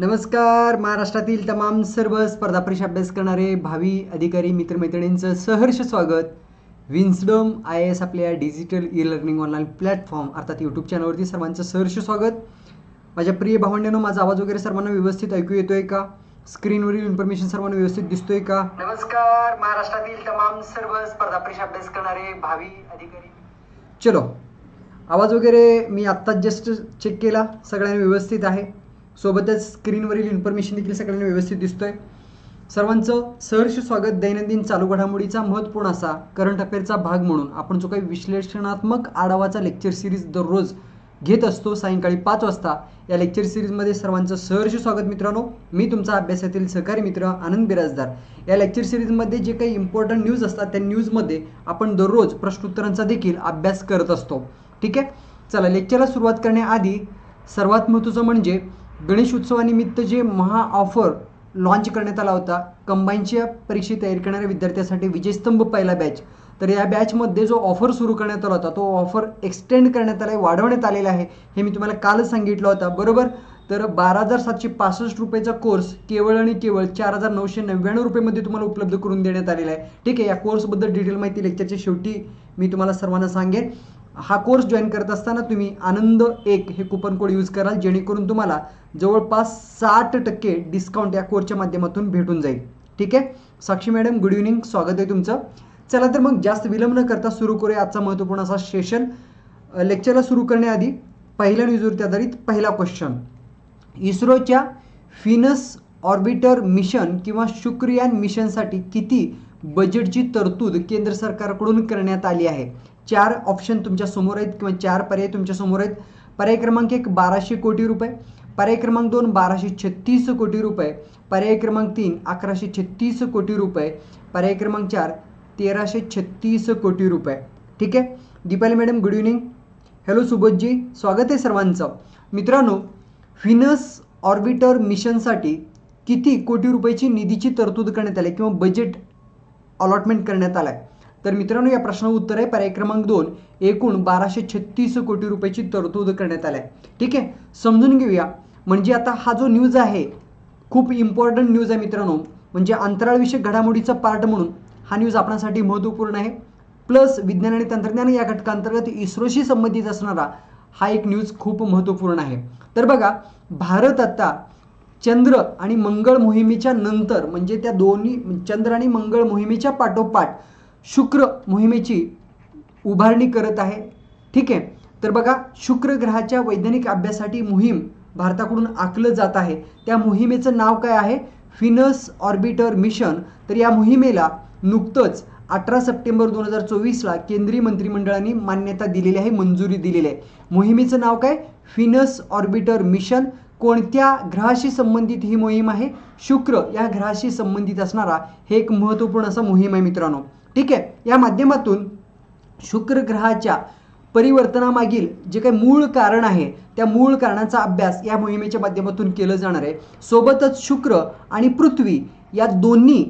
नमस्कार. महाराष्ट्रातील तमाम सर्व स्पर्धा परीक्षा अभ्यास करणारे भावी अधिकारी मित्रमैत्रिणींचं सहर्ष स्वागत. विन्सडम आय एस आपल्या digital E learning online platform अर्थात यूट्यूब चॅनलवरती सर्वांचं सहर्ष स्वागत. माझ्या प्रिय भावंड्यानं माझा आवाज वगैरे सर्वांना व्यवस्थित ऐकू येतोय का? स्क्रीनवरील इन्फॉर्मेशन सर्वांना व्यवस्थित दिसतोय का? नमस्कार. महाराष्ट्रातील तमाम सर्व स्पर्धा परीक्षा अभ्यास करणारे भावी अधिकारी. चलो. आवाज वगैरे मी आत्ताच जस्ट चेक केला. सगळ्यांना व्यवस्थित आहे. सोबतच स्क्रीनवरील इन्फॉर्मेशन देखील सगळ्यांना व्यवस्थित दिसतोय. सर्वांचं सहर्ष स्वागत दैनंदिन चालू घडामोडीचा महत्त्वपूर्ण असा करंट अफेअरचा भाग म्हणून आपण जो काही विश्लेषणात्मक आढावाचा लेक्चर सिरीज दररोज घेत असतो सायंकाळी पाच वाजता या लेक्चर सिरीजमध्ये सर्वांचं सहर्ष स्वागत मित्रांनो. मी तुमचा अभ्यासातील सहकारी मित्र आनंद बिराजदार. या लेक्चर सिरीजमध्ये जे काही इम्पॉर्टंट न्यूज असतात त्या न्यूजमध्ये आपण दररोज प्रश्नोत्तरांचा देखील अभ्यास करत असतो. ठीक आहे? चला लेक्चरला सुरुवात करण्याआधी सर्वात महत्त्वाचं म्हणजे गणेश उत्सवानिमित्त जे महा ऑफर लॉन्च करण्यात आला होता कंबाईनच्या परीक्षे तयारी करणाऱ्या विद्यार्थ्यांसाठी विजयस्तंभ पहिला बॅच तर या बॅचमध्ये जो ऑफर सुरू करण्यात आला होता तो ऑफर एक्सटेंड करण्यात आला आहे वाढवण्यात आलेला आहे हे मी तुम्हाला कालच सांगितलं होता. बरोबर? तर बारा हजार सातशे पासष्ट रुपयाचा कोर्स केवळ आणि केवळ चार हजार नऊशे नव्याण्णव रुपयेमध्ये तुम्हाला उपलब्ध करून देण्यात आलेला आहे. ठीक आहे या कोर्सबद्दल डिटेल माहिती लेक्चरच्या शेवटी मी तुम्हाला सर्वांना सांगेन. हा कोर्स जॉईन करत असताना तुम्ही आनंद एक हे कुपन कोड यूज कराल जेणेकरून तुम्हाला जवळपास साठ टक्के डिस्काउंट या कोर्सच्या माध्यमातून भेटून जाईल. ठीक आहे? साक्षी मॅडम गुड इव्हनिंग स्वागत आहे तुमचं. चला तर मग जास्त विलंब न करता सुरू करूया आजचा महत्त्वपूर्ण असा सेशन लेक्चरला सुरू करण्याआधी पहिल्या न्यूजवरती आधारित पहिला क्वेश्चन इस्रोच्या फिनस ऑर्बिटर मिशन किंवा शुक्रयान मिशनसाठी किती बजेटची तरतूद केंद्र सरकारकडून करण्यात आली आहे? चार ऑप्शन तुमच्यासमोर आहेत किंवा चार पर्याय तुमच्यासमोर आहेत. पर्याय क्रमांक एक बाराशे कोटी रुपये. पर्याय क्रमांक दोन बाराशे छत्तीस कोटी रुपये. पर्याय क्रमांक तीन अकराशे छत्तीस कोटी रुपये. पर्याय क्रमांक चार तेराशे छत्तीस कोटी रुपये. ठीक आहे? Deepali madam good evening hello Subodhji. स्वागत आहे सर्वांचं. मित्रांनो फिनस ऑर्बिटर मिशनसाठी किती कोटी रुपयाची निधीची तरतूद करण्यात आली किंवा बजेट अलॉटमेंट करण्यात आलं आहे तर मित्रांनो या प्रश्नाचं उत्तर आहे. पर्याय क्रमांक दोन. एकूण बाराशे छत्तीस कोटी रुपयाची तरतूद करण्यात आली आहे. ठीक आहे? समजून घेऊया. म्हणजे आता हा जो न्यूज आहे खूप इम्पॉर्टंट न्यूज आहे मित्रांनो. म्हणजे अंतराळविषयक घडामोडीचा पार्ट म्हणून हा न्यूज आपणासाठी महत्त्वपूर्ण आहे. प्लस विज्ञान आणि तंत्रज्ञान या घटकांतर्गत इस्रोशी संबंधित असणारा हा एक न्यूज खूप महत्त्वपूर्ण आहे. तर बघा भारत आता चंद्र आणि मंगळ मोहिमेच्या नंतर म्हणजे त्या दोन्ही चंद्र आणि मंगळ मोहिमेच्या पाठोपाठ शुक्र मोहिमेची उभारणी करत आहे. ठीक आहे? तर बघा शुक्र ग्रहाच्या वैज्ञानिक अभ्यासासाठी मोहीम भारताकडून आखलं जात आहे. त्या मोहिमेचं नाव काय आहे? Venus orbiter mission. तर या मोहिमेला नुकतंच अठरा सप्टेंबर दोन हजार चोवीसला केंद्रीय मंत्रिमंडळाने मान्यता दिलेली आहे मंजुरी दिलेली आहे. मोहिमेचं नाव काय? Venus orbiter mission. कोणत्या ग्रहाशी संबंधित ही मोहीम आहे? शुक्र या ग्रहाशी संबंधित असणारा हे एक महत्त्वपूर्ण असा मोहीम आहे मित्रांनो. ठीक आहे? या माध्यमातून शुक्र ग्रहाच्या परिवर्तनामागील जे काही मूळ कारण आहे त्या मूळ कारणाचा अभ्यास या मोहिमेच्या माध्यमातून केलं जाणार आहे. सोबतच शुक्र आणि पृथ्वी या दोन्ही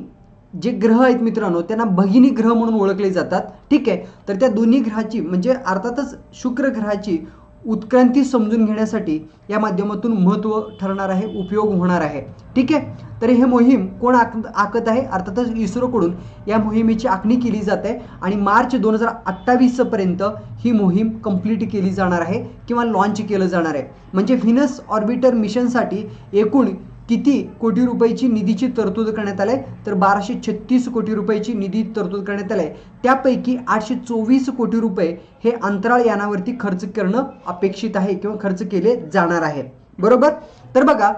जे ग्रह आहेत मित्रांनो त्यांना भगिनी ग्रह म्हणून ओळखले जातात. ठीक आहे? तर त्या दोन्ही ग्रहाची म्हणजे अर्थातच शुक्र ग्रहाची उत्क्रांती समजून घेण्यासाठी या माध्यमातून महत्त्व ठरणार आहे उपयोग होणार आहे. ठीक आहे? तर हे मोहीम कोण आक आखत आहे? अर्थातच इस्रोकडून या मोहिमेची आखणी केली जात आहे आणि मार्च दोन हजार अठ्ठावीसपर्यंत ही मोहीम कंप्लीट केली जाणार आहे किंवा लॉन्च केलं जाणार आहे. म्हणजे व्हिनस ऑर्बिटर मिशनसाठी एकूण किती कोटी रुपयाची निधीची तरतूद करण्यात आली तर बाराशे छत्तीस कोटी रुपयाची निधी तरतूद करण्यात आली आहे. त्यापैकी आठशे चोवीस कोटी रुपये हे अंतराळ यानावरती खर्च करणं अपेक्षित आहे किंवा खर्च केले जाणार आहे. बरोबर? तर बघा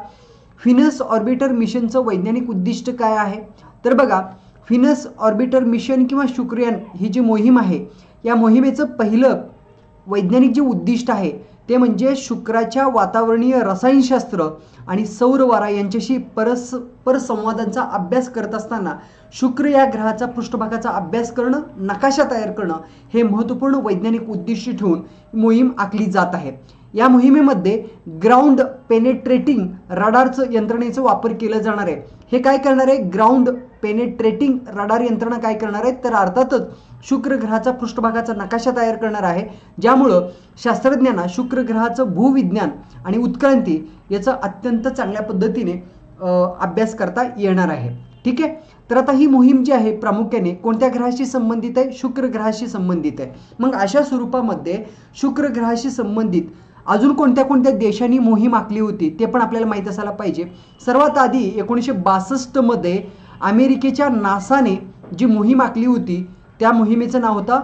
फिनस ऑर्बिटर मिशनचं वैज्ञानिक उद्दिष्ट काय आहे? तर बघा फिनस ऑर्बिटर मिशन किंवा शुक्रयान ही जी मोहीम आहे या मोहिमेचं पहिलं वैज्ञानिक जे उद्दिष्ट आहे ते म्हणजे शुक्राच्या वातावरणीय रसायनशास्त्र आणि सौरवारा यांच्याशी परस परसंवादांचा अभ्यास करत असताना शुक्र या ग्रहाचा पृष्ठभागाचा अभ्यास करणं नकाशा तयार करणं हे महत्त्वपूर्ण वैज्ञानिक उद्दिष्ट ठेवून मोहीम आखली जात आहे. या मोहिमेमध्ये ग्राउंड पेनेट्रेटिंग रडारचं यंत्रणेचा वापर केला जाणार आहे. हे काय करणार आहे? ग्राउंड पेनेट्रेटिंग रडार यंत्रणा काय करणार आहेत? तर अर्थातच शुक्र ग्रहाचा पृष्ठभागाचा नकाशा तयार करणार आहे. ज्यामुळं शास्त्रज्ञांना शुक्र ग्रहाचं भूविज्ञान आणि उत्क्रांती याचा अत्यंत चांगल्या पद्धतीने अभ्यास करता येणार आहे. ठीक आहे? तर आता ही मोहीम जी आहे प्रामुख्याने कोणत्या ग्रहाशी संबंधित आहे? शुक्र ग्रहाशी संबंधित आहे. मग अशा स्वरूपामध्ये शुक्र ग्रहाशी संबंधित अजून कोणत्या कोणत्या देशांनी मोहीम आखली होती ते पण आपल्याला माहीत असायला पाहिजे. सर्वात आधी एकोणीसशे बासष्टमध्ये अमेरिकेच्या नासाने जी मोहीम आखली होती त्या मोहिमेचं नाव होतं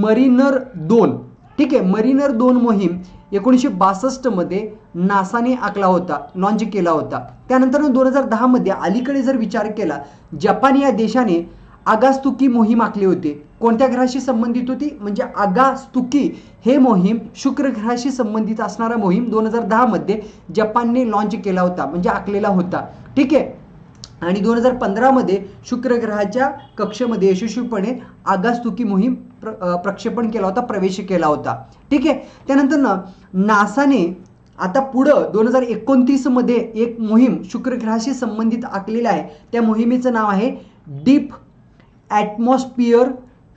मरिनर दोन. ठीक आहे मरिनर दोन मोहीम एकोणीसशे बासष्टमध्ये नासाने आखला होता लॉन्च केला होता. त्यानंतर दोन हजार दहामध्ये अलीकडे जर विचार केला जपान या देशाने आगास्तुकी मोहीम आखली होती. कोणत्या ग्रहाशी संबंधित होती? म्हणजे आगास्तुकी हे मोहीम शुक्र ग्रहाशी संबंधित असणारा मोहीम दोन हजार दहामध्ये जपानने लॉन्च केला होता म्हणजे आखलेला होता. ठीक आहे आणि दोन हजार पंधरामध्ये शुक्रग्रहाच्या कक्षेमध्ये यशस्वीपणे आगास्तुकी मोहीम प्र प्रक्षेपण केला होता प्रवेश केला होता. ठीक आहे? त्यानंतर ना नासाने आता पुढं दोन हजार एकोणतीसमध्ये एक मोहीम शुक्रग्रहाशी संबंधित आखलेलं आहे. त्या मोहिमेचं नाव आहे deep atmosphere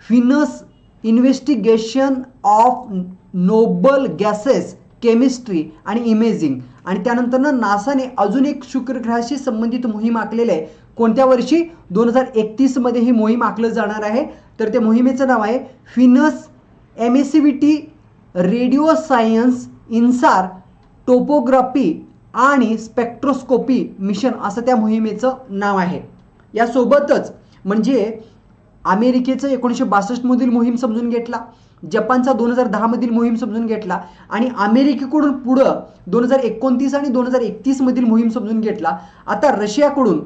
Venus investigation of noble gases. Chemistry आणि इमेजिंग. आणि त्यानंतर ना नासाने अजून एक शुक्रग्रहाशी संबंधित मोहीम आखलेली आहे. कोणत्या वर्षी? दोन हजार एकतीसमध्ये ही मोहीम आखलं जाणार आहे. तर त्या मोहिमेचं नाव आहे Venus emissivity radio science InSAR topography आणि स्पेक्ट्रोस्कोपी मिशन असं त्या मोहिमेचं नाव आहे. यासोबतच म्हणजे अमेरिकेचं एकोणीसशे बासष्टमधील मोहीम समजून घेतला जपानचा दोन हजार दहामधील मोहीम समजून घेतला आणि अमेरिकेकडून पुढं दोन हजार एकोणतीस आणि दोन हजार एकतीसमधील मोहीम समजून घेतला. आता रशियाकडून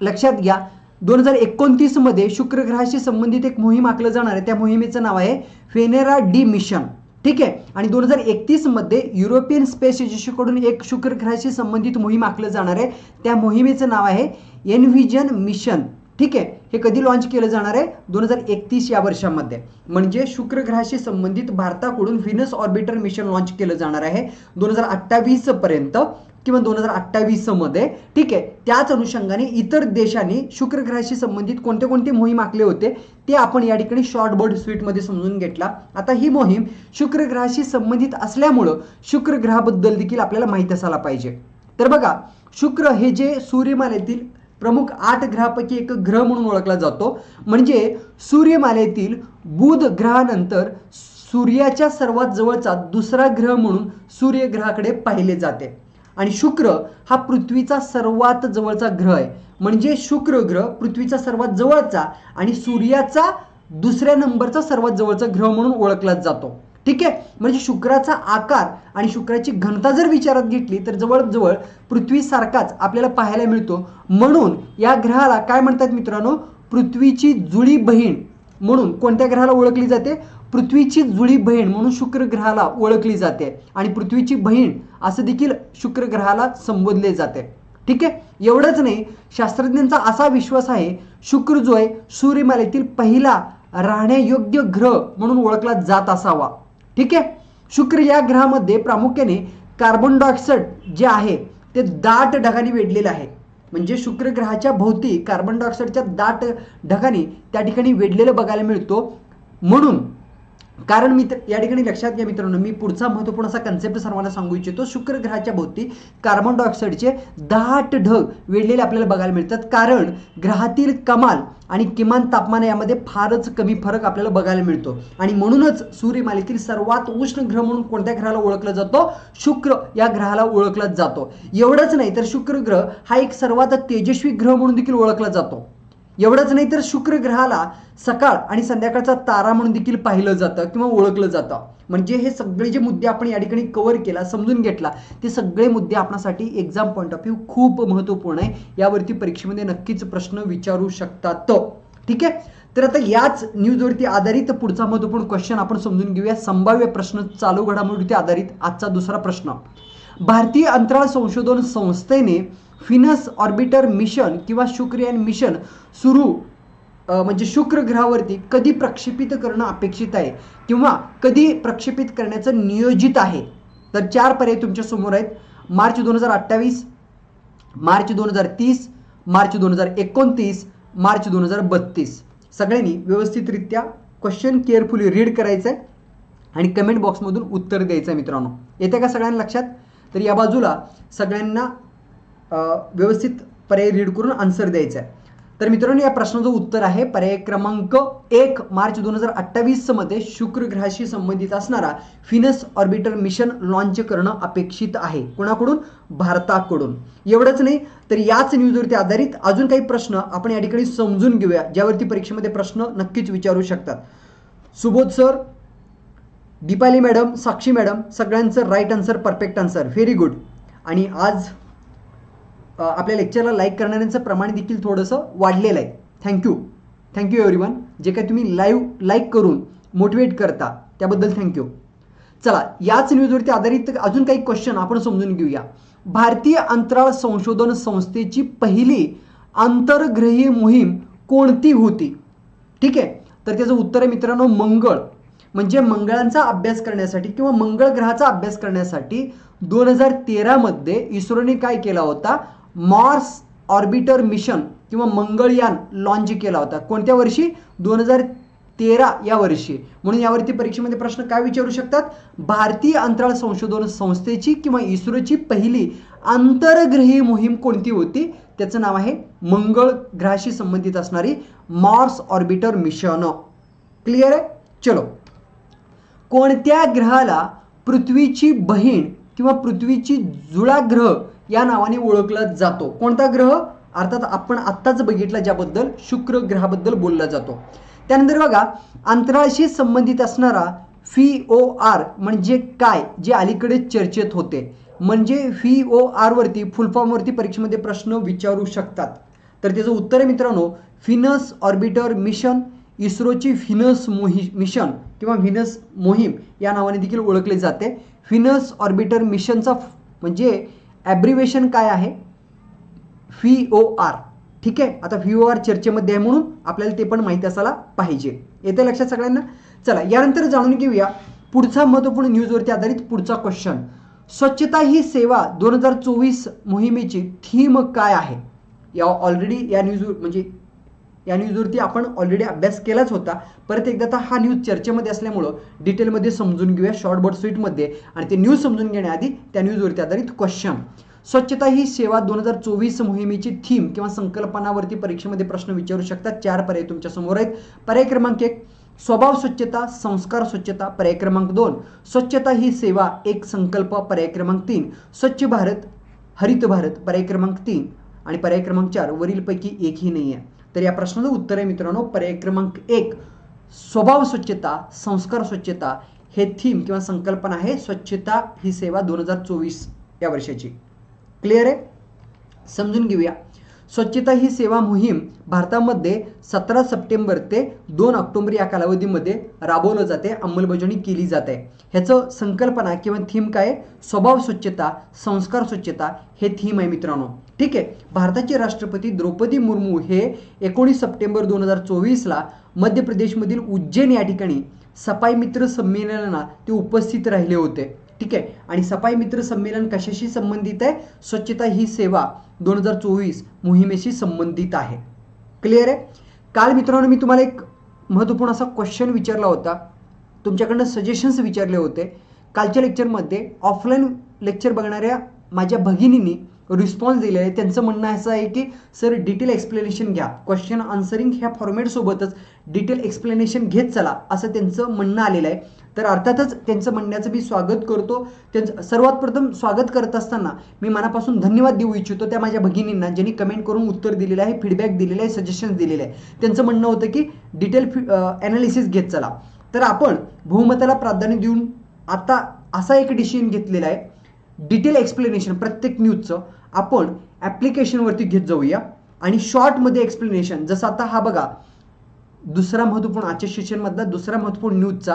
लक्षात घ्या दोन हजार एकोणतीसमध्ये शुक्रग्रहाशी संबंधित एक मोहीम आखलं जाणार आहे. त्या मोहिमेचं नाव आहे फेनेरा डी मिशन ठीक आहे? आणि दोन हजार एकतीसमध्ये युरोपियन स्पेस एजन्सीकडून एक शुक्रग्रहाशी संबंधित मोहीम आखलं जाणार आहे. त्या मोहिमेचं नाव आहे एनव्हिजन मिशन ठीक आहे? हे कधी लॉन्च केलं जाणार आहे? दोन हजार एकतीस या वर्षामध्ये. म्हणजे शुक्र ग्रहाशी संबंधित भारताकडून व्हिनस ऑर्बिटर मिशन लॉन्च केलं जाणार आहे दोन हजार अठ्ठावीस पर्यंत किंवा दोन हजार अठ्ठावीसमध्ये ठीक आहे? त्याच अनुषंगाने इतर देशांनी शुक्र ग्रहाशी संबंधित कोणते कोणते मोहीम आखले होते ते आपण या ठिकाणी शॉर्ट बोर्ड स्वीटमध्ये समजून घेतला. आता ही मोहीम शुक्र ग्रहाशी संबंधित असल्यामुळं शुक्र ग्रहाबद्दल देखील आपल्याला माहीत असायला पाहिजे. तर बघा शुक्र हे जे सूर्यमालेतील प्रमुख आठ ग्रहापैकी एक ग्रह म्हणून ओळखला जातो. म्हणजे सूर्यमालेतील बुध ग्रहानंतर सूर्याच्या सर्वात जवळचा दुसरा ग्रह म्हणून सूर्यग्रहाकडे पाहिले जाते. आणि शुक्र हा पृथ्वीचा सर्वात जवळचा ग्रह आहे. म्हणजे शुक्र ग्रह पृथ्वीचा सर्वात जवळचा आणि सूर्याचा दुसऱ्या नंबरचा सर्वात जवळचा ग्रह म्हणून ओळखला जातो. ठीक आहे? म्हणजे शुक्राचा आकार आणि शुक्राची घनता जर विचारात घेतली तर जवळजवळ पृथ्वीसारखाच आपल्याला पाहायला मिळतो. म्हणून या ग्रहाला काय म्हणतात मित्रांनो? पृथ्वीची जुळी बहीण. म्हणून कोणत्या ग्रहाला ओळखली जाते? पृथ्वीची जुळी बहीण म्हणून शुक्र ग्रहाला ओळखली जाते. आणि पृथ्वीची बहीण असं देखील शुक्र ग्रहाला संबोधले जाते. ठीक आहे? एवढंच नाही शास्त्रज्ञांचा असा विश्वास आहे शुक्र जो आहे सूर्यमालेतील पहिला राहण्यायोग्य ग्रह म्हणून ओळखला जात असावा. ठीक आहे? शुक्र या ग्रहामध्ये प्रामुख्याने कार्बन डायऑक्साईड जे आहे ते दाट ढगाने वेढलेलं आहे. म्हणजे शुक्र ग्रहाच्या भोवती कार्बन डायऑक्साईडच्या दाट ढगाने त्या ठिकाणी वेढलेलं बघायला मिळतो. म्हणून कारण मित्र या ठिकाणी लक्षात घ्या मित्रांनो मी पुढचा महत्त्वपूर्ण असा कन्सेप्ट सर्वांना सांगू इच्छितो. शुक्र ग्रहाच्या भोवती कार्बन डायऑक्साईडचे दाट ढग वेढलेले आपल्याला बघायला मिळतात. कारण ग्रहातील कमाल आणि किमान तापमान यामध्ये फारच कमी फरक आपल्याला बघायला मिळतो. आणि म्हणूनच सूर्यमालेतील सर्वात उष्ण ग्रह म्हणून कोणत्या ग्रहाला ओळखला जातो? शुक्र या ग्रहाला ओळखला जातो. एवढंच नाही तर शुक्र ग्रह हा एक सर्वात तेजस्वी ग्रह म्हणून देखील ओळखला जातो. एवढंच नाही तर शुक्र ग्रहाला सकाळ आणि संध्याकाळचा तारा म्हणून देखील पाहिलं जातं किंवा ओळखलं जातं. म्हणजे हे सगळे जे मुद्दे आपण या ठिकाणी कव्हर केला समजून घेतला ते सगळे मुद्दे आपणासाठी एक्झाम पॉईंट ऑफ व्ह्यू खूप महत्त्वपूर्ण आहे. यावरती परीक्षेमध्ये नक्कीच प्रश्न विचारू शकतात. ठीक आहे? तर आता याच न्यूजवरती आधारित पुढचा महत्त्वपूर्ण क्वेश्चन आपण समजून घेऊया. संभाव्य प्रश्न चालू घडामोडीवरती आधारित आजचा दुसरा प्रश्न. भारतीय अंतराळ संशोधन संस्थेने फिनस ऑर्बिटर मिशन किंवा शुक्रयान मिशन सुरू म्हणजे शुक्र ग्रहावरती कधी प्रक्षेपित करणं अपेक्षित आहे किंवा कधी प्रक्षेपित करण्याचं नियोजित आहे? तर चार पर्याय तुमच्यासमोर आहेत. मार्च दोन हजार अठ्ठावीस मार्च दोन हजार तीस मार्च दोन हजार एकोणतीस मार्च दोन हजार बत्तीस. सगळ्यांनी व्यवस्थितरित्या क्वेश्चन केअरफुली रीड करायचं आहे आणि कमेंट बॉक्समधून उत्तर द्यायचं आहे मित्रांनो. येते का सगळ्यांना लक्षात? तर या बाजूला सगळ्यांना व्यवस्थित पर्याय रीड करून आन्सर द्यायचा आहे. तर मित्रांनो या प्रश्नाचं उत्तर आहे. पर्याय क्रमांक एक मार्च दोन हजार अठ्ठावीसमध्ये शुक्र ग्रहाशी संबंधित असणारा फिनस ऑर्बिटर मिशन लॉन्च करणं अपेक्षित आहे. कोणाकडून? भारताकडून. एवढंच नाही तर याच न्यूजवरती आधारित अजून काही प्रश्न आपण या ठिकाणी समजून घेऊया. ज्यावरती परीक्षेमध्ये प्रश्न नक्कीच विचारू शकतात. Subodh sir Deepali madam Sakshi madam सगळ्यांचं right answer perfect answer very good आणि आज आपल्या लेक्चरला लाईक करणाऱ्यांचं प्रमाण देखील थोडंसं वाढलेलं आहे. थँक्यू थँक्यू एव्हरीवन जे काही तुम्ही लाईव्ह लाईक करून मोटिवेट करता त्याबद्दल थँक्यू चला याच न्यूजवरती आधारित अजून काही क्वेश्चन आपण समजून घेऊया. भारतीय अंतराळ संशोधन संस्थेची पहिली आंतरग्रहीय मोहीम कोणती होती? ठीक आहे? तर त्याचं उत्तर आहे मित्रांनो मंगळ. म्हणजे मंगळांचा अभ्यास करण्यासाठी किंवा मंगळ ग्रहाचा अभ्यास करण्यासाठी दोन हजार तेरामध्ये इस्रोने काय केला होता? मार्स ऑर्बिटर मिशन किंवा मंगळयान लॉन्च केला होता. कोणत्या वर्षी? दोन हजार तेरा या वर्षी. म्हणून यावरती परीक्षेमध्ये प्रश्न काय विचारू शकतात? भारतीय अंतराळ संशोधन संस्थेची किंवा इस्रोची पहिली आंतरग्रही मोहीम कोणती होती? त्याचं नाव आहे मंगळ ग्रहाशी संबंधित असणारी मार्स ऑर्बिटर मिशन क्लिअर आहे? चलो. कोणत्या ग्रहाला पृथ्वीची बहीण किंवा पृथ्वीची जुळा ग्रह या नावाने ओळखला जातो. कोणता ग्रह? अर्थात आपण आत्ताच बघितला ज्याबद्दल शुक्र ग्रहाबद्दल बोलला जातो. त्यानंतर बघा अंतराळशी संबंधित असणारा फी ओ आर म्हणजे काय? जे अलीकडे चर्चेत होते. म्हणजे फी ओ आरवरती फुलफॉर्मवरती फुल फॉर्मवरती परीक्षेमध्ये प्रश्न विचारू शकतात. तर त्याचं उत्तर आहे मित्रांनो फिनस ऑर्बिटर मिशन इस्रोची फिनस मोहि मिशन किंवा व्हिनस मोहीम या नावाने देखील ओळखले जाते. फिनस ऑर्बिटर मिशनचा म्हणजे ॲब्रिवेशन काय आहे? फी ओ आर ठीक आहे? आता फी ओ आर चर्चेमध्ये आहे म्हणून आपल्याला ते पण माहिती असायला पाहिजे. येते लक्षात सगळ्यांना? चला यानंतर जाणून घेऊया पुढचा महत्त्वपूर्ण न्यूजवरती आधारित पुढचा क्वेश्चन स्वच्छता ही सेवा दोन हजार चोवीस मोहिमेची थीम काय आहे? या ऑलरेडी या न्यूज म्हणजे या न्यूजवरती आपण ऑलरेडी अभ्यास केलाच होता. परत एकदा आता हा न्यूज चर्चेमध्ये असल्यामुळं डिटेलमध्ये समजून घेऊया शॉर्ट बोर्ड स्वीटमध्ये आणि ते न्यूज समजून घेण्याआधी त्या न्यूजवरती आधारित क्वेश्चन स्वच्छता ही सेवा दोन हजार चोवीस मोहिमेची थीम किंवा संकल्पनावरती परीक्षेमध्ये प्रश्न विचारू शकतात. चार पर्याय तुमच्यासमोर आहेत. पर्याय क्रमांक एक स्वभाव स्वच्छता संस्कार स्वच्छता पर्याय क्रमांक दोन. स्वच्छता ही सेवा एक संकल्प पर्याय क्रमांक तीन. स्वच्छ भारत हरित भारत पर्याय क्रमांक तीन. आणि पर्याय क्रमांक चार वरीलपैकी एकही नाही आहे तर या प्रश्नाचं उत्तर आहे मित्रांनो पर्याय क्रमांक एक स्वभाव स्वच्छता संस्कार स्वच्छता हे थीम किंवा संकल्पना आहे स्वच्छता ही सेवा दोन हजार चोवीस या वर्षाची. क्लिअर आहे? समजून घेऊया. स्वच्छता ही सेवा मोहीम भारतामध्ये सतरा सप्टेंबर ते दोन ऑक्टोबर या कालावधीमध्ये राबवलं जाते अंमलबजावणी केली जाते. ह्याचं संकल्पना किंवा थीम काय? स्वभाव स्वच्छता संस्कार स्वच्छता हे थीम आहे मित्रांनो. ठीक आहे? भारताचे राष्ट्रपती द्रौपदी मुर्मू हे एकोणीस सप्टेंबर दोन हजार चोवीसला मध्य प्रदेशमधील उज्जैन या ठिकाणी सफाई मित्र संमेलनाला ते उपस्थित राहिले होते. ठीक आहे. आणि सफाई मित्र संमेलन कशाशी संबंधित आहे? स्वच्छता ही सेवा दोन हजार चोवीस मोहिमेशी संबंधित आहे. क्लिअर आहे? काल मित्रांनो मी तुम्हाला एक महत्त्वपूर्ण असा क्वेश्चन विचारला होता. तुमच्याकडनं सजेशन्स विचारले होते. कालच्या लेक्चरमध्ये ऑफलाईन लेक्चर बघणाऱ्या माझ्या भगिनींनी रिस्पॉन्स दिलेला आहे. त्यांचं म्हणणं असं आहे की सर डिटेल एक्सप्लेनेशन घ्या. क्वेश्चन आन्सरिंग ह्या फॉर्मॅटसोबतच डिटेल एक्सप्लेनेशन घेत चला. असं त्यांचं म्हणणं आलेलं आहे. तर अर्थातच त्यांचं म्हणण्याचं मी स्वागत करतो. त्यांचं सर्वात प्रथम स्वागत करत असताना मी मनापासून धन्यवाद देऊ इच्छितो त्या माझ्या भगिनींना ज्यांनी कमेंट करून उत्तर दिलेलं आहे फीडबॅक दिलेलं आहे सजेशन्स दिलेले आहे. त्यांचं म्हणणं होतं की डिटेल ॲनालिसिस घेत चला. तर आपण बहुमताला प्राधान्य देऊन आता असा एक डिसिजन घेतलेला आहे. डिटेल एक्सप्लेनेशन प्रत्येक न्यूजचं आपण ॲप्लिकेशनवरती घेत जाऊया. आणि शॉर्टमध्ये एक्सप्लेनेशन जसं आता हा बघा दुसरा महत्त्वपूर्ण आजच्या सेशनमधला दुसरा महत्त्वपूर्ण न्यूजचा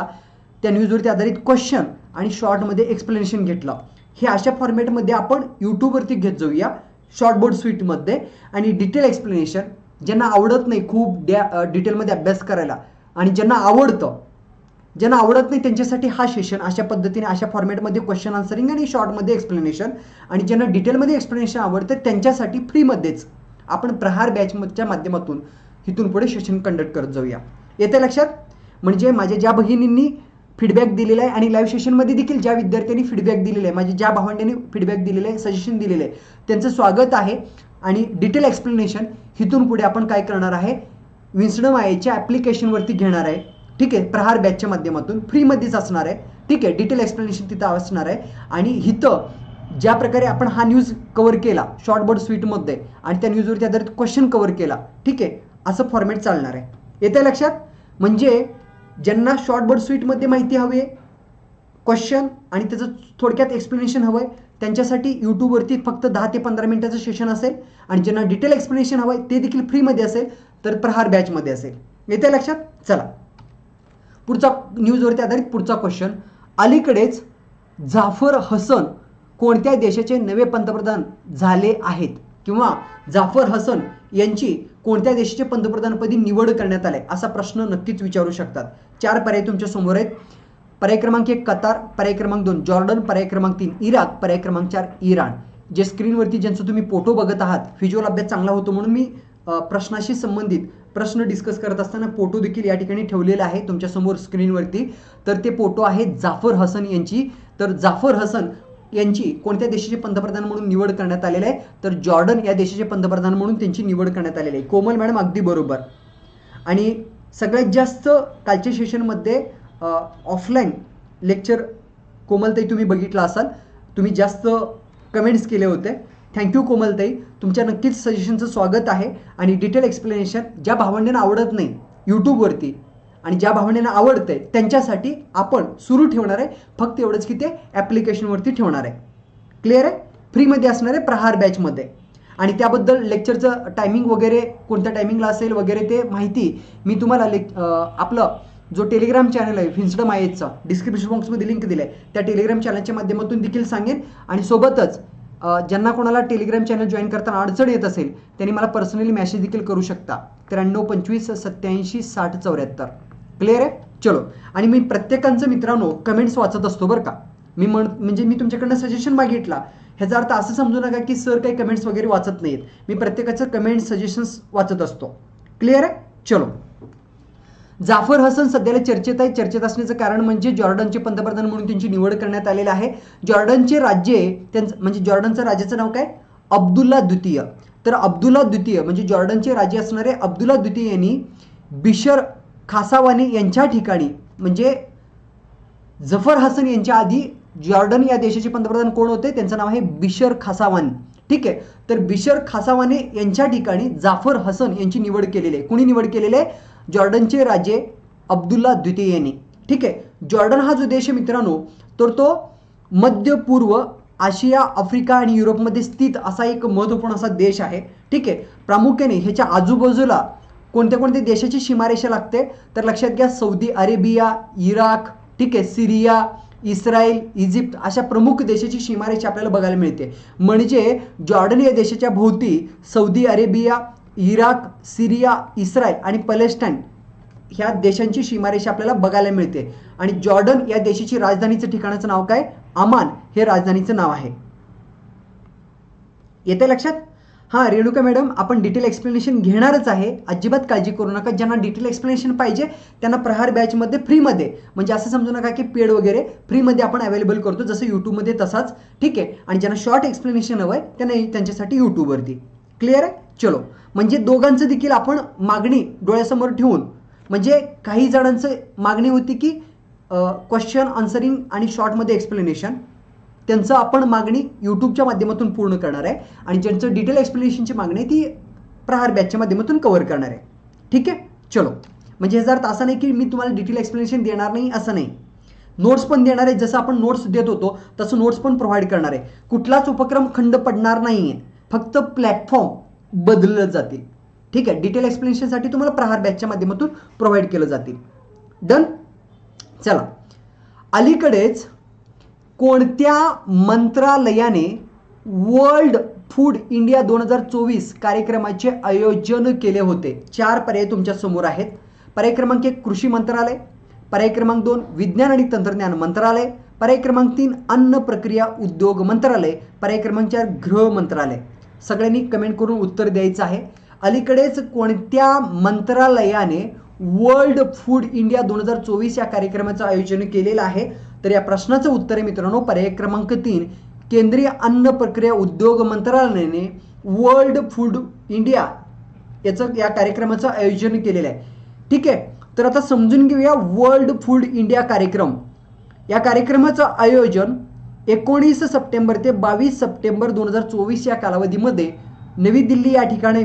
त्या न्यूजवरती आधारित क्वेश्चन आणि शॉर्टमध्ये एक्सप्लेनेशन घेतलं. हे अशा फॉर्मॅटमध्ये आपण यूट्यूबवरती घेत जाऊया शॉर्टबोर्ड स्वीटमध्ये आणि डिटेल एक्सप्लेनेशन ज्यांना आवडत नाही खूप डॅ डिटेलमध्ये अभ्यास करायला आणि ज्यांना आवडतं ज्यांना आवडत नाही त्यांच्यासाठी हा सेशन अशा पद्धतीने अशा फॉर्मॅटमध्ये क्वेश्चन आन्सरिंग आणि शॉर्टमध्ये एक्सप्लेनेशन आणि ज्यांना डिटेलमध्ये एक्सप्लेनेशन आवडतं त्यांच्यासाठी फ्रीमध्येच आपण प्रहार बॅचच्या माध्यमातून इथून पुढे सेशन कंडक्ट करत जाऊया. येते लक्षात? म्हणजे माझ्या ज्या भगिनींनी फीडबॅक दिलेला आहे आणि लाईव्ह सेशनमध्ये देखील ज्या विद्यार्थ्यांनी फीडबॅक दिलेला आहे माझ्या ज्या भावंड्यांनी फीडबॅक दिलेलं आहे सजेशन दिलेलं आहे त्यांचं स्वागत आहे. आणि डिटेल एक्सप्लेनेशन इथून पुढे आपण काय करणार आहे? विन्सडम आयच्या ॲप्लिकेशनवरती घेणार आहे. ठीक आहे? प्रहार बॅचच्या माध्यमातून फ्रीमध्येच असणार आहे. ठीक आहे? डिटेल एक्सप्लेनेशन तिथं असणार आहे. आणि इथं ज्या प्रकारे आपण हा न्यूज कव्हर केला शॉर्टबोर्ड स्वीटमध्ये आणि त्या न्यूजवरती आधारित क्वेश्चन कव्हर केला ठीक आहे? असं फॉर्मॅट चालणार आहे. येते लक्षात? म्हणजे ज्यांना शॉर्टबर्ड स्वीटमध्ये माहिती हवी आहे क्वेश्चन आणि त्याचं थोडक्यात एक्सप्लेनेशन हवं आहे त्यांच्यासाठी यूट्यूबवरती फक्त दहा ते पंधरा मिनिटाचं सेशन असेल आणि ज्यांना डिटेल एक्सप्लेनेशन हवं आहे ते देखील फ्रीमध्ये असेल तर प्रहार बॅचमध्ये असेल. येते लक्षात? चला. पुढचा न्यूजवरती आधारित पुढचा क्वेश्चन अलीकडेच जाफर हसन कोणत्या देशाचे नवे पंतप्रधान झाले आहेत किंवा जाफर हसन यांची कोणत्या देशाचे पंतप्रधानपदी निवड करण्यात आले असा प्रश्न नक्कीच विचारू शकतात. चार पर्याय तुमच्यासमोर आहेत. पर्याय क्रमांक एक कतार. पर्याय क्रमांक दोन जॉर्डन. पर्याय क्रमांक तीन इराक. पर्याय क्रमांक चार इराण. जे स्क्रीनवरती ज्यांचं तुम्ही फोटो बघत आहात व्हिज्युअल अभ्यास चांगला होतो म्हणून मी प्रश्नाशी संबंधित प्रश्न डिस्कस करत असताना फोटो देखील या ठिकाणी ठेवलेला आहे तुमच्यासमोर स्क्रीनवरती तर ते फोटो आहेत जाफर हसन यांची. तर जाफर हसन यांची कोणत्या देशाचे पंतप्रधान म्हणून निवड करण्यात आलेली आहे? तर जॉर्डन या देशाचे पंतप्रधान म्हणून त्यांची निवड करण्यात आलेली आहे. कोमल मॅडम अगदी बरोबर. आणि सगळ्यात जास्त कालच्या सेशनमध्ये ऑफलाईन लेक्चर कोमलताई तुम्ही बघितला असाल. तुम्ही जास्त कमेंट्स केले होते. थँक्यू कोमलताई. तुमच्या नक्कीच सजेशनचं स्वागत आहे. आणि डिटेल एक्सप्लेनेशन ज्या भावंडांना आवडत नाही यूट्यूबवरती आणि ज्या भावंडांना आवडतंय त्यांच्यासाठी आपण सुरू ठेवणार आहे. फक्त एवढंच की ते ॲप्लिकेशनवरती ठेवणार आहे. क्लिअर आहे? फ्रीमध्ये असणार आहे प्रहार बॅचमध्ये आणि त्याबद्दल लेक्चरचं टायमिंग वगैरे कोणत्या टायमिंगला असेल वगैरे ते माहिती मी तुम्हाला लेक् आपलं जो टेलिग्राम चॅनल आहे फिन्स्डम आयचा डिस्क्रिप्शन बॉक्समध्ये लिंक दिलं आहे. त्या टेलिग्राम चॅनलच्या माध्यमातून देखील सांगेन. आणि सोबतच ज्यांना कोणाला टेलिग्राम चॅनल जॉईन करताना अडचण येत असेल त्यांनी मला पर्सनली मेसेज देखील करू शकता. त्र्याण्णव पंचवीस सत्याऐंशी साठ चौऱ्याहत्तर. क्लिअर आहे? चलो. आणि मी प्रत्येकांचं मित्रांनो कमेंट्स वाचत असतो बरं का. मी म्हण म्हणजे मी तुमच्याकडनं सजेशन मागितला. ह्याचा अर्थ असं समजू नका की सर काही कमेंट्स वगैरे वाचत नाहीत. मी प्रत्येकाचं कमेंट सजेशन्स वाचत असतो. क्लिअर आहे? चलो. जाफर हसन सध्याला चर्चेत आहे. चर्चेत असण्याचं कारण म्हणजे जॉर्डनचे पंतप्रधान म्हणून त्यांची निवड करण्यात आलेली आहे. जॉर्डनचे राज्य त्यांचं म्हणजे जॉर्डनचं राज्याचं नाव काय? अब्दुल्ला द्वितीय. तर अब्दुल्ला द्वितीय म्हणजे जॉर्डनचे राज्य असणारे अब्दुल्ला द्वितीय यांनी बिशर खासावानी यांच्या ठिकाणी म्हणजे जफर हसन यांच्या आधी जॉर्डन या देशाचे पंतप्रधान कोण होते? त्यांचं नाव आहे बिशर खासावानी. ठीक आहे? तर बिशर खासावाने यांच्या ठिकाणी जाफर हसन यांची निवड केलेली आहे. कुणी निवड केलेली आहे? जॉर्डनचे राजे अब्दुल्ला द्वितीय यांनी. ठीक आहे? जॉर्डन हा जो देश आहे मित्रांनो तर तो मध्य पूर्व आशिया आफ्रिका आणि युरोपमध्ये स्थित असा एक महत्त्वपूर्ण असा देश आहे. ठीक आहे? प्रामुख्याने ह्याच्या आजूबाजूला कोणत्या कोणत्या देशाची सीमारेषा लागते? तर लक्षात घ्या सौदी अरेबिया इराक ठीक आहे सिरिया इस्रायल इजिप्त अशा प्रमुख देशाची सीमारेषा आपल्याला बघायला मिळते. म्हणजे जॉर्डन या देशाच्या भोवती Saudi Arabia Iraq Syria Israel आणि पॅलेस्टाईन ह्या देशांची सीमारेषा आपल्याला बघायला मिळते. आणि जॉर्डन या देशाची राजधानीचं ठिकाणाचं नाव काय? अमान हे राजधानीचं नाव आहे. येते लक्षात? हां रेणुका मॅडम आपण डिटेल एक्सप्लेनेशन घेणारच आहे. अजिबात काळजी करू नका. ज्यांना डिटेल एक्सप्लेनेशन पाहिजे त्यांना प्रहार बॅचमध्ये फ्रीमध्ये म्हणजे असं समजू नका की पेड वगैरे फ्रीमध्ये आपण अवेलेबल करतो जसं यूट्यूबमध्ये तसाच. ठीक आहे? आणि ज्यांना शॉर्ट एक्सप्लेनेशन हवं आहे त्यांना त्यांच्यासाठी यूट्यूबवरती क्लिअर आहे? चलो. म्हणजे दोघांचं देखील आपण मागणी डोळ्यासमोर ठेवून म्हणजे काही जणांचं मागणी होती की क्वेश्चन आन्सरिंग आणि शॉर्टमध्ये एक्सप्लेनेशन त्यांचं आपण मागणी यूट्यूबच्या माध्यमातून पूर्ण करणार आहे. आणि ज्यांचं डिटेल एक्सप्लेनेशनची मागणी ती प्रहार बॅचच्या माध्यमातून कव्हर करणार आहे. ठीक आहे? चलो. म्हणजे ह्याचा अर्थ असा नाही की मी तुम्हाला डिटेल एक्सप्लेनेशन देणार नाही असं नाही. नोट्स पण देणार आहे जसं आपण नोट्स देत होतो तसं नोट्स पण प्रोव्हाइड करणार आहे. कुठलाच उपक्रम खंड पडणार नाही आहे फक्त प्लॅटफॉर्म बदललं जातील. ठीक आहे? डिटेल एक्सप्लेनेशनसाठी तुम्हाला प्रहार बॅचच्या माध्यमातून प्रोव्हाइड केलं जातील. डन चला. अलीकडेच कोणत्या मंत्रालयाने वर्ल्ड फूड इंडिया दोन हजार चोवीस कार्यक्रमाचे आयोजन केले होते? चार पर्याय तुमच्यासमोर आहेत. पर्याय क्रमांक एक कृषी मंत्रालय. पर्याय क्रमांक दोन विज्ञान आणि तंत्रज्ञान मंत्रालय. पर्याय क्रमांक तीन अन्न प्रक्रिया उद्योग मंत्रालय. पर्याय क्रमांक चार गृह मंत्रालय. सगळ्यांनी कमेंट करून उत्तर द्यायचं आहे. अलीकडेच कोणत्या मंत्रालयाने वर्ल्ड फूड इंडिया दोन हजार चोवीस या कार्यक्रमाचं आयोजन केलेलं आहे? तर या प्रश्नाचं उत्तर आहे मित्रांनो पर्याय क्रमांक तीन केंद्रीय अन्न प्रक्रिया उद्योग मंत्रालयाने वर्ल्ड फूड इंडिया याचं या कार्यक्रमाचं आयोजन केलेलं आहे. ठीक आहे? तर आता समजून घेऊया वर्ल्ड फूड इंडिया कार्यक्रम. या कार्यक्रमाचं आयोजन एकोणीस सप्टेंबर ते बावीस सप्टेंबर दोन हजार चोवीस या कालावधीमध्ये नवी दिल्ली या ठिकाणी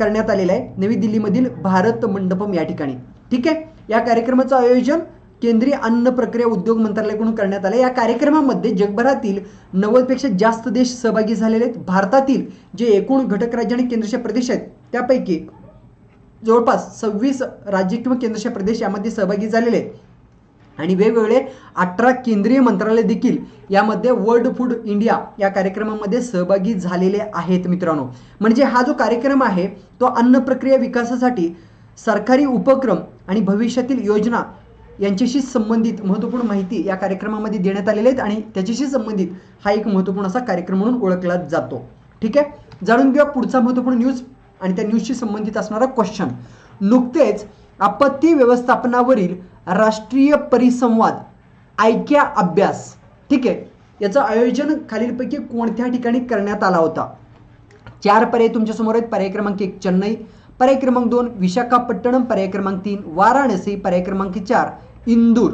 करण्यात आलेलं आहे. नवी दिल्लीमधील भारत मंडपम या ठिकाणी. ठीक आहे? या कार्यक्रमाचं आयोजन केंद्रीय अन्न प्रक्रिया उद्योग मंत्रालयाकडून करण्यात आलं. या कार्यक्रमामध्ये जगभरातील नव्वदपेक्षा जास्त देश सहभागी झालेले आहेत. भारतातील जे एकूण घटक राज्य आणि केंद्रशासित प्रदेश आहेत त्यापैकी जवळपास सव्वीस राज्य किंवा केंद्रशासित प्रदेश यामध्ये सहभागी झालेले आहेत. आणि वेगवेगळे अठरा केंद्रीय मंत्रालय देखील यामध्ये वर्ल्ड फूड इंडिया या कार्यक्रमामध्ये सहभागी झालेले आहेत मित्रांनो. म्हणजे हा जो कार्यक्रम आहे तो अन्न प्रक्रिया विकासासाठी सरकारी उपक्रम आणि भविष्यातील योजना यांच्याशी संबंधित महत्त्वपूर्ण माहिती या कार्यक्रमामध्ये देण्यात आलेल्या आहेत आणि त्याच्याशी संबंधित हा एक महत्त्वपूर्ण असा कार्यक्रम म्हणून ओळखला जातो. ठीक आहे? जाणून घेऊया पुढचा महत्त्वपूर्ण न्यूज आणि त्या न्यूजशी संबंधित असणारा क्वेश्चन नुकतेच आपत्ती व्यवस्थापनावरील राष्ट्रीय परिसंवाद ऐक्या अभ्यास ठीक आहे? याचं आयोजन खालीलपैकी कोणत्या ठिकाणी करण्यात आला होता? चार पर्याय तुमच्यासमोर आहेत. पर्याय क्रमांक एक चेन्नई. पर्याय क्रमांक दोन विशाखापट्टणम. पर्याय क्रमांक तीन वाराणसी. पर्याय क्रमांक चार इंदूर.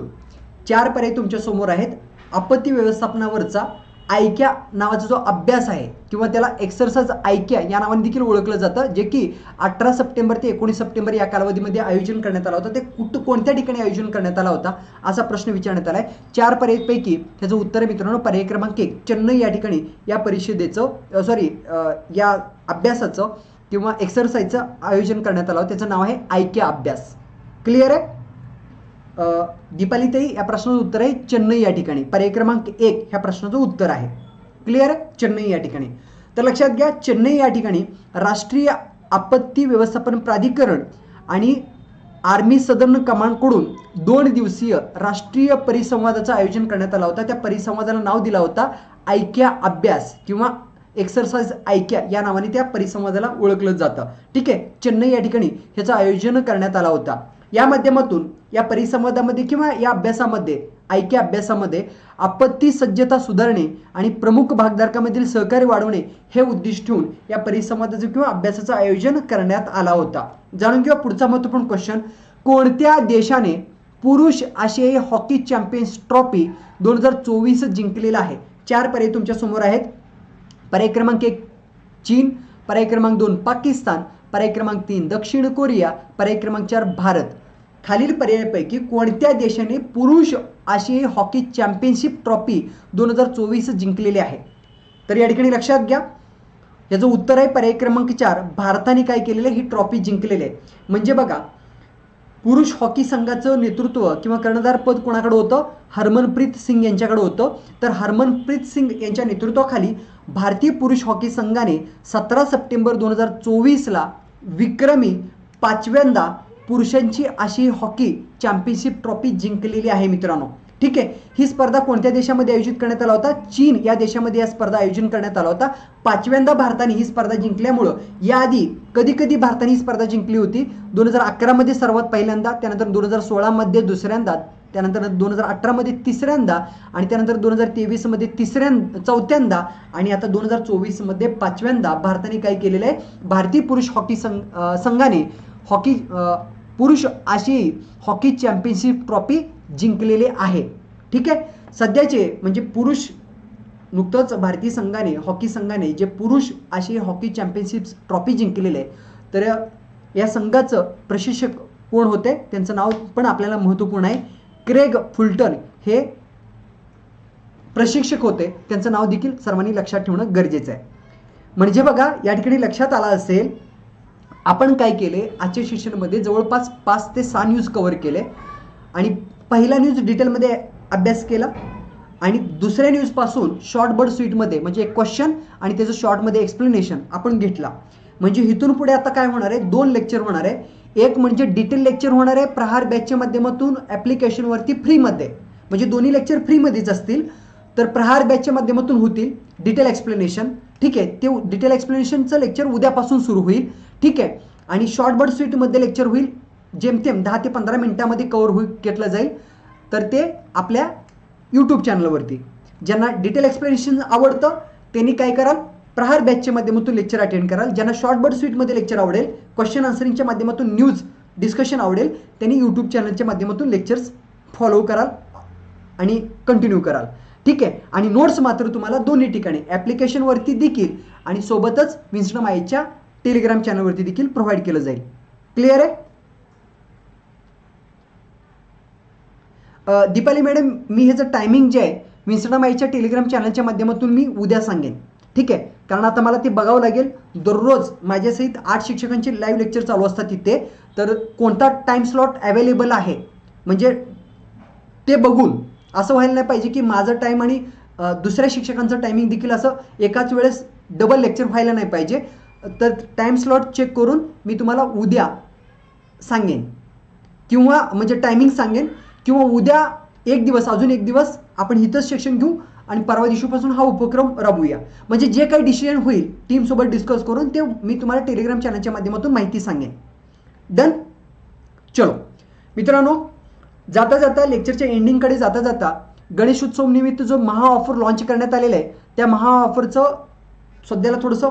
चार पर्याय तुमच्यासमोर आहेत. आपत्ती व्यवस्थापनावरचा ऐक्या नावाचा जो अभ्यास आहे किंवा त्याला एक्सरसाइज ऐक्या या नावाने देखील ओळखलं जातं. जे की अठरा सप्टेंबर ते एकोणीस सप्टेंबर या कालावधीमध्ये आयोजन करण्यात आला होता. ते कुठं कोणत्या ठिकाणी आयोजन करण्यात आला होता असा प्रश्न विचारण्यात आला आहे चार पर्यायपैकी त्याचं उत्तर मित्रांनो पर्याय क्रमांक एक चेन्नई या ठिकाणी या परिषदेचं सॉरी या अभ्यासाचं किंवा एक्सरसाइजचं आयोजन करण्यात आलं होतं. त्याचं नाव आहे ऐक्या अभ्यास. क्लिअर आहे? दीपालीताई या प्रश्नाचं उत्तर आहे चेन्नई या ठिकाणी. पर्याय क्रमांक एक ह्या प्रश्नाचं उत्तर आहे. क्लिअर चेन्नई या ठिकाणी. तर लक्षात घ्या चेन्नई या ठिकाणी राष्ट्रीय आपत्ती व्यवस्थापन प्राधिकरण आणि आर्मी सदर्न कमांडकडून दोन दिवसीय राष्ट्रीय परिसंवादाचं आयोजन करण्यात आला होता. त्या परिसंवादाला नाव दिला होता ऐक्या अभ्यास किंवा एक्सरसाइज ऐक्या या नावाने त्या परिसंवादाला ओळखलं जातं. ठीक आहे? चेन्नई या ठिकाणी ह्याचं आयोजन करण्यात आला होता. या माध्यमातून या परिसंवादामध्ये किंवा या अभ्यासामध्ये ऐक्या अभ्यासामध्ये आपत्ती सज्जता सुधारणे आणि प्रमुख भागधारकामधील सहकार्य वाढवणे हे उद्दिष्ट ठेवून या परिसंवादाचं किंवा अभ्यासाचं आयोजन करण्यात आला होता. जाणून घेऊया पुढचा महत्त्वपूर्ण क्वेश्चन कोणत्या देशाने पुरुष आशियाई हॉकी चॅम्पियन्स ट्रॉफी दोन हजार चोवीस जिंकलेला आहे? चार पर्याय तुमच्यासमोर आहेत. पर्याय क्रमांक एक चीन. पर्याय क्रमांक दोन पाकिस्तान. पर्याय क्रमांक तीन दक्षिण कोरिया पर्याय क्रमांक चार भारत. खालील पर्यायापैकी कोणत्या देशाने पुरुष आशियाई हॉकी चॅम्पियनशिप ट्रॉफी दोन हजार चोवीस जिंकलेली आहे? तर या ठिकाणी लक्षात घ्या. याचं उत्तर आहे पर्याय क्रमांक चार भारताने काय केलेलं आहे? ही ट्रॉफी जिंकलेली आहे. म्हणजे बघा पुरुष हॉकी संघाचं नेतृत्व किंवा कर्णधार पद कोणाकडे होतं? हरमनप्रीत सिंग यांच्याकडे होतं. तर हरमनप्रीत सिंग यांच्या नेतृत्वाखाली भारतीय पुरुष हॉकी संघाने सतरा सप्टेंबर दोन हजार चोवीसला विक्रमी पाचव्यांदा पुरुषांची अशी हॉकी चॅम्पियनशिप ट्रॉफी जिंकलेली आहे मित्रांनो. ठीक आहे? ही स्पर्धा कोणत्या देशामध्ये आयोजित करण्यात आला होता? चीन या देशामध्ये या स्पर्धा आयोजन करण्यात आला होता. पाचव्यांदा भारताने ही स्पर्धा जिंकल्यामुळं याआधी कधी कधी भारताने ही स्पर्धा जिंकली होती? दोन हजार अकरामध्ये सर्वात पहिल्यांदा त्यानंतर दोन हजार सोळामध्ये दुसऱ्यांदा त्यानंतर दोन हजार अठरामध्ये तिसऱ्यांदा आणि त्यानंतर दोन हजार तेवीसमध्ये तिसऱ्यांदा चौथ्यांदा आणि आता दोन हजार चोवीसमध्ये पाचव्यांदा भारताने काय केलेलं आहे? भारतीय पुरुष हॉकी संघ संघाने हॉकी पुरुष आशियाई हॉकी चॅम्पियनशिप ट्रॉफी जिंकलेले आहे. ठीक आहे? सध्याचे म्हणजे पुरुष नुकतंच भारतीय संघाने हॉकी संघाने जे पुरुष आशियाई हॉकी चॅम्पियनशिप ट्रॉफी जिंकलेले आहे तर या संघाचं प्रशिक्षक कोण होते? त्यांचं नाव पण आपल्याला महत्त्वपूर्ण आहे. क्रेग फुलटन हे प्रशिक्षक होते. त्यांचं नाव देखील सर्वांनी लक्षात ठेवणं गरजेचं आहे. म्हणजे बघा या ठिकाणी लक्षात आला असेल आपण काय केले? आजच्या शिक्षणमध्ये जवळपास पाच ते सहा न्यूज कव्हर केले. आणि पहिला न्यूज डिटेलमध्ये अभ्यास केला. आणि दुसऱ्या न्यूजपासून शॉर्ट बर्ड स्वीटमध्ये म्हणजे एक क्वेश्चन आणि त्याचं शॉर्टमध्ये एक्सप्लेनेशन आपण घेतला. म्हणजे इथून पुढे आता काय होणार आहे? दोन लेक्चर होणार आहे. एक म्हणजे डिटेल लेक्चर होणार आहे प्रहार बॅचच्या माध्यमातून ॲप्लिकेशनवरती फ्रीमध्ये म्हणजे दोन्ही लेक्चर फ्रीमध्येच असतील तर प्रहार बॅचच्या माध्यमातून होतील डिटेल एक्सप्लेनेशन ठीक आहे ते डिटेल एक्सप्लेनेशनचं लेक्चर उद्यापासून सुरू होईल. ठीक आहे आणि शॉर्ट बर्ड स्वीटमध्ये लेक्चर होईल जेमतेम दहा ते पंधरा मिनिटामध्ये कवर होईल घेतलं जाईल. तर ते आपल्या यूट्यूब चॅनलवरती ज्यांना डिटेल एक्सप्लेनेशन आवडतं त्यांनी काय कराल? प्रहार बॅचच्या माध्यमातून लेक्चर अटेंड कराल. ज्यांना शॉर्ट बर्ड स्वीटमध्ये लेक्चर आवडेल क्वेश्चन आन्सरिंगच्या माध्यमातून न्यूज डिस्कशन आवडेल त्यांनी यूट्यूब चॅनलच्या माध्यमातून लेक्चर्स फॉलो कराल आणि कंटिन्यू कराल. ठीक आहे? आणि नोट्स मात्र तुम्हाला दोन्ही ठिकाणी ॲप्लिकेशनवरती देखील आणि सोबतच विन्स्टम माईच्या टेलिग्राम चॅनलवरती देखील प्रोव्हाइड केलं जाईल. क्लिअर आहे? दीपाली मॅडम मी ह्याचं टायमिंग जे आहे विन्स्टम आयच्या टेलिग्राम चॅनलच्या माध्यमातून मी उद्या सांगेन. ठीक आहे? कारण आता मला ते बघावं लागेल. दररोज माझ्यासहित आठ शिक्षकांचे लाईव्ह लेक्चर चालू असतात तिथे. तर कोणता टाईम स्लॉट अवेलेबल आहे? म्हणजे ते बघून. असं व्हायला नाही पाहिजे की माझं टाईम आणि दुसऱ्या शिक्षकांचं टायमिंग देखील असं एकाच वेळेस डबल लेक्चर व्हायला नाही पाहिजे. तर टाईम स्लॉट चेक करून मी तुम्हाला उद्या सांगेन. किंवा म्हणजे टायमिंग सांगेन. किंवा उद्या एक दिवस अजून एक दिवस आपण इथंच शिक्षण घेऊ. आणि परवा दिवशीपासून हा उपक्रम राबवूया म्हणजे जे काही डिसिजन होईल टीमसोबत डिस्कस करून ते मी तुम्हाला टेलिग्राम चॅनलच्या माध्यमातून माहिती सांगेन. डन चलो. मित्रांनो जाता जाता लेक्चरच्या एंडिंगकडे जाता जाता गणेशोत्सव निमित्त जो महा ऑफर लॉन्च करण्यात आलेला आहे त्या महा ऑफरचं सध्याला थोडंसं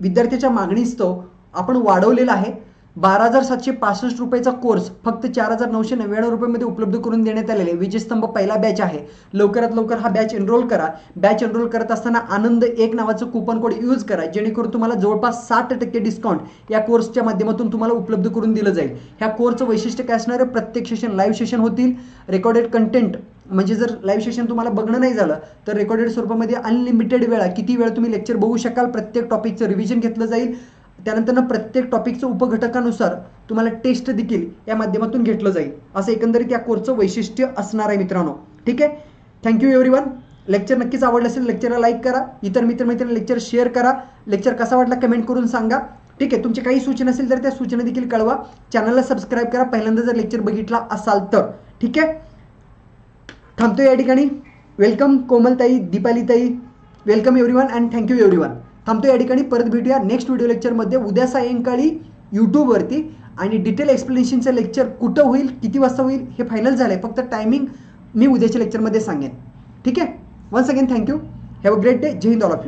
विद्यार्थ्याच्या मागणीस्तव आपण वाढवलेलं आहे. बारा हजार सातशे पासष्ट रुपयाचा कोर्स फक्त चार हजार नऊशे नव्याण्णव रुपयामध्ये उपलब्ध करून देण्यात आलेले आहे. विजयस्तंभ पहिला बॅच आहे. लवकरात लवकर हा बॅच एनरोल करा. बॅच एनरोल करत असताना आनंद एक नावाचं कुपन कोड यूज करा. जेणेकरून तुम्हाला जवळपास साठ टक्के डिस्काउंट या कोर्सच्या माध्यमातून तुम्हाला उपलब्ध करून दिलं जाईल. ह्या कोर्सचं वैशिष्ट्य काय असणार आहे? प्रत्येक सेशन लाईव्ह सेशन होतील. रेकॉर्डेड कंटेंट म्हणजे जर लाईव्ह सेशन तुम्हाला बघणं नाही झालं तर रेकॉर्डेड स्वरूपामध्ये अनलिमिटेड वेळा किती वेळ तुम्ही लेक्चर बघू शकाल. प्रत्येक टॉपिकचं रिव्हिजन घेतलं जाईल. त्यानंतर प्रत्येक टॉपिकचं उपघटकानुसार तुम्हाला टेस्ट देखील या माध्यमातून घेतलं जाईल. असं एकंदरीत या कोर्सचं वैशिष्ट्य असणार आहे मित्रांनो. ठीक आहे? थँक्यू एव्हरीवन लेक्चर नक्कीच आवडलं असेल लेक्चरला लाईक करा. इतर मित्रमैत्रिणी लेक्चर शेअर करा. लेक्चर कसा वाटला कमेंट करून सांगा. ठीक आहे? तुमची काही सूचना असेल तर त्या सूचना देखील कळवा. चॅनलला सबस्क्राईब करा. पहिल्यांदा जर लेक्चर बघितला असाल तर. ठीक आहे? थांबतो या ठिकाणी. Welcome कोमलताई दीपालीताई. Welcome everyone and thank you everyone थांबतो या ठिकाणी. परत भेटूया नेक्स्ट व्हिडिओ लेक्चरमध्ये उद्या सायंकाळी यूट्यूबवरती आणि डिटेल एक्सप्लेनेशनचं लेक्चर कुठं होईल किती वाजता होईल हे फायनल झालं आहे फक्त टायमिंग मी उद्याच्या लेक्चरमध्ये सांगेन. ठीक आहे? Once again thank you have a great day Jai Hind all of you